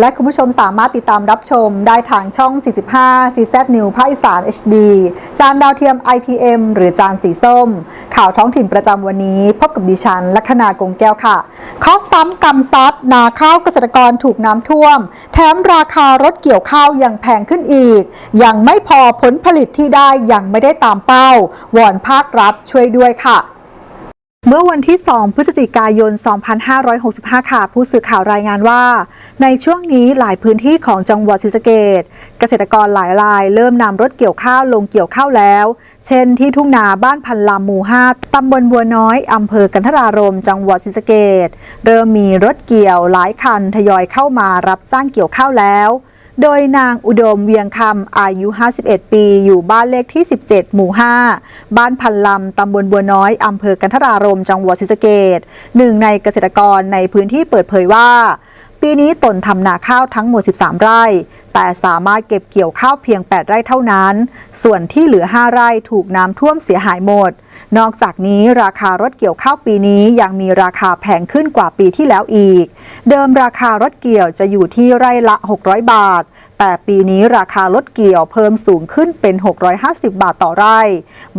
และคุณผู้ชมสามารถติดตามรับชมได้ทางช่อง 45 CZ New ภาคอีสาน HD จานดาวเทียม IPM หรือจานสีส้ม ข่าวท้องถิ่นประจำวันนี้ พบกับดิฉัน ลัคนากงแก้วค่ะข้อซ้ำกำซัดนาข้าวเกษตรกรถูกน้ำท่วม แถมราคารถเกี่ยวข้าวยังแพงขึ้นอีก ยังไม่พอผลผลิตที่ได้ยังไม่ได้ตามเป้าวอนภาครัฐช่วยด้วยค่ะ เมื่อวันที่ 2 พฤศจิกายน 2565 ค่ะ ผู้สื่อข่าวรายงานว่า ในช่วงนี้หลายพื้นที่ของจังหวัดศรีสะเกดเกษตรกรหลายราย เริ่มนำรถเกี่ยวข้าวลงเกี่ยวข้าวแล้ว เช่นที่ทุ่งนาบ้านพันลำหมู่5ตำบลบัวน้อยอำเภอกันทรารม จังหวัดศรีสะเกดเริ่มมีรถเกี่ยวหลายคันทยอยเข้ามารับจ้างเกี่ยวข้าวแล้ว โดยนางอุดมเวียงคำอายุ 51 ปี อยู่บ้านเลขที่ 17 หมู่ 5 บ้านพันลำตำบลบัวน้อยอำเภอกันทรารมจังหวัดศรีสะเกดหนึ่งในเกษตรกรในพื้นที่เปิดเผยว่า ปีนี้ตนทำนาข้าวทั้งหมด 13 ไร่ แต่สามารถเก็บเกี่ยวข้าวเพียง 8 ไร่เท่านั้น ส่วนที่เหลือ 5 ไร่ถูกน้ำท่วมเสียหายหมด นอกจากนี้ราคารถเกี่ยวข้าวปีนี้ยังมีราคาแพงขึ้นกว่าปีที่แล้วอีก เดิมราคารถเกี่ยวจะอยู่ที่ไร่ละ 600 บาท แต่ปีนี้ราคารถเกี่ยวเพิ่มสูงขึ้นเป็น 650 บาทต่อไร่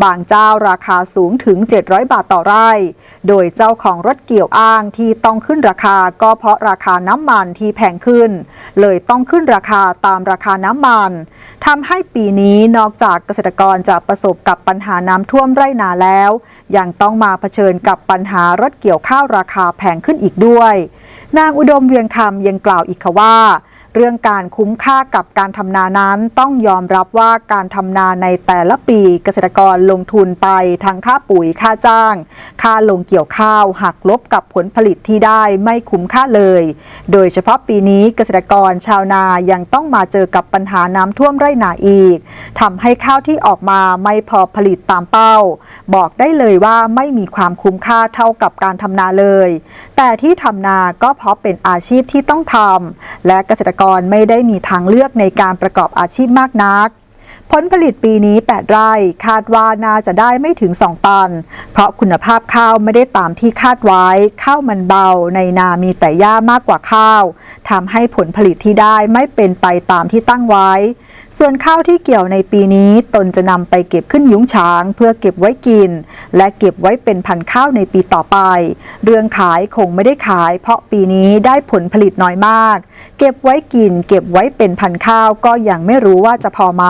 บางเจ้าราคาสูงถึง 700 บาทต่อไร่ โดยเจ้าของรถเกี่ยวอ้างที่ต้องขึ้นราคาก็เพราะราคาน้ำมันที่แพงขึ้น เลยต้องขึ้นราคาตามราคาน้ำมันทำให้ปีนี้นอกจากเกษตรกรจะประสบกับปัญหาน้ำท่วมไร่นาแล้ว ยังต้องมาเผชิญกับปัญหารถเกี่ยวข้าวราคาแพงขึ้นอีกด้วย นางอุดมเวียงคำยังกล่าวอีกค่ะว่า เรื่องการคุ้มค่ากับการทำนานั้นต้องยอมรับว่าการทำนาในแต่ละปีเกษตรกรลงทุนไปทั้งค่าปุ๋ยค่าจ้าง ค่าลงเกี่ยวข้าวหักลบกับผลผลิตที่ได้ไม่คุ้มค่าเลย โดยเฉพาะปีนี้เกษตรกรชาวนายังต้องมาเจอกับปัญหาน้ำท่วมไร่นาอีกทำให้ข้าวที่ออกมาไม่พอผลิตตามเป้า บอกได้เลยว่าไม่มีความคุ้มค่าเท่ากับการทำนาเลย แต่ที่ทำนาก็เพราะเป็นอาชีพที่ต้องทำและเกษตรกรไม่ได้มีทางเลือกในการประกอบอาชีพมากนัก ผลผลิตปีนี้ 8 ไร่คาดว่าน่าจะได้ไม่ถึง 2 ตัน เพราะคุณภาพข้าวไม่ได้ตามที่คาดไว้ ข้าวมันเบาในนามีแต่หญ้ามากกว่าข้าวทำให้ผลผลิตที่ได้ไม่เป็นไปตามที่ตั้งไว้ ส่วนข้าวที่เกี่ยวในปีนี้ตนจะนำไปเก็บขึ้นยุ้งฉาง เพื่อเก็บไว้กิน และเก็บไว้เป็นพันข้าวในปีต่อไป เรื่องขายคงไม่ได้ขาย เพราะปีนี้ได้ผลผลิตน้อยมาก เก็บไว้กิน เก็บไว้เป็นพันข้าวก็ยังไม่รู้ว่าจะพอไหม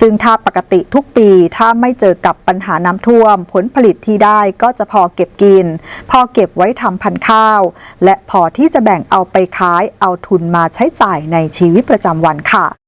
ซึ่งถ้าปกติทุกปีถ้าไม่เจอกับปัญหาน้ำท่วม ผลผลิตที่ได้ก็จะพอเก็บกิน พอเก็บไว้ทำพันข้าว และพอที่จะแบ่งเอาไปขายเอาทุนมาใช้จ่ายในชีวิตประจำวันค่ะ